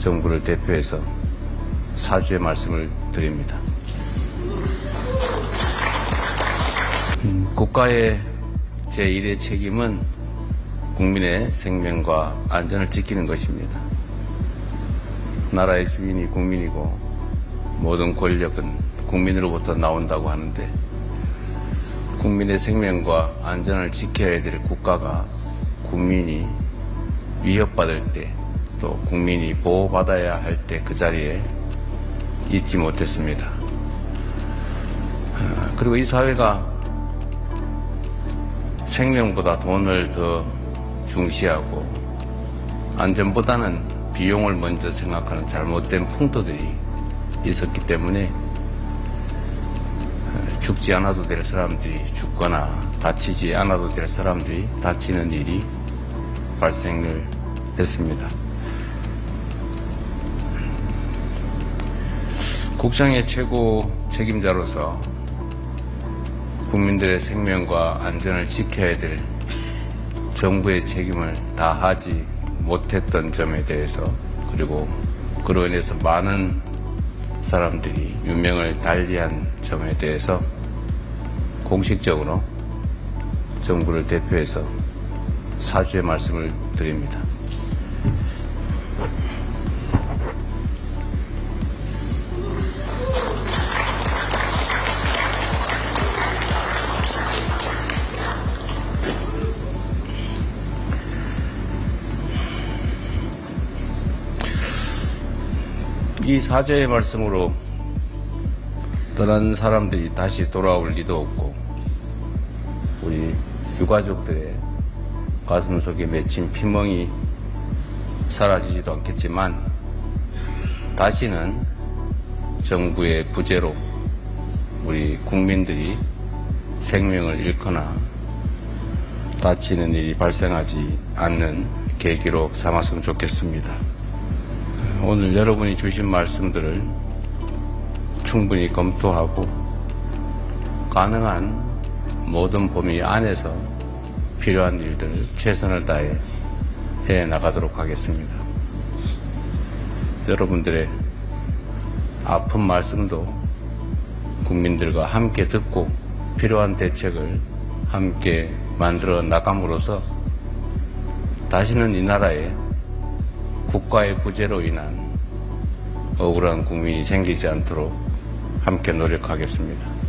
정부를 대표해서 사죄의 말씀을 드립니다. 음, 국가의 제1의 책임은 국민의 생명과 안전을 지키는 것입니다. 나라의 주인이 국민이고 모든 권력은 국민으로부터 나온다고 하는데 국민의 생명과 안전을 지켜야 될 국가가 국민이 위협받을 때 또 국민이 보호받아야 할 때 그 자리에 있지 못했습니다. 아, 그리고 이 사회가 생명보다 돈을 더 중시하고 안전보다는 비용을 먼저 생각하는 잘못된 풍토들이 있었기 때문에 죽지 않아도 될 사람들이 죽거나 다치지 않아도 될 사람들이 다치는 일이 발생을 했습니다. 국장의 최고 책임자로서 국민들의 생명과 안전을 지켜야 될 정부의 책임을 다하지 못했던 점에 대해서 그리고 그로 인해서 많은 사람들이 유명을 달리한 점에 대해서 공식적으로 정부를 대표해서 사죄의 말씀을 드립니다. 이 사죄의 말씀으로 떠난 사람들이 다시 돌아올 리도 없고 우리 유가족들의 가슴 속에 맺힌 피멍이 사라지지도 않겠지만 다시는 정부의 부재로 우리 국민들이 생명을 잃거나 다치는 일이 발생하지 않는 계기로 삼았으면 좋겠습니다. 오늘 여러분이 주신 말씀들을 충분히 검토하고 가능한 모든 범위 안에서 필요한 일들을 최선을 다해 해 나가도록 하겠습니다. 여러분들의 아픈 말씀도 국민들과 함께 듣고 필요한 대책을 함께 만들어 나감으로써 다시는 이 나라에 국가의 부재로 인한 억울한 국민이 생기지 않도록 함께 노력하겠습니다.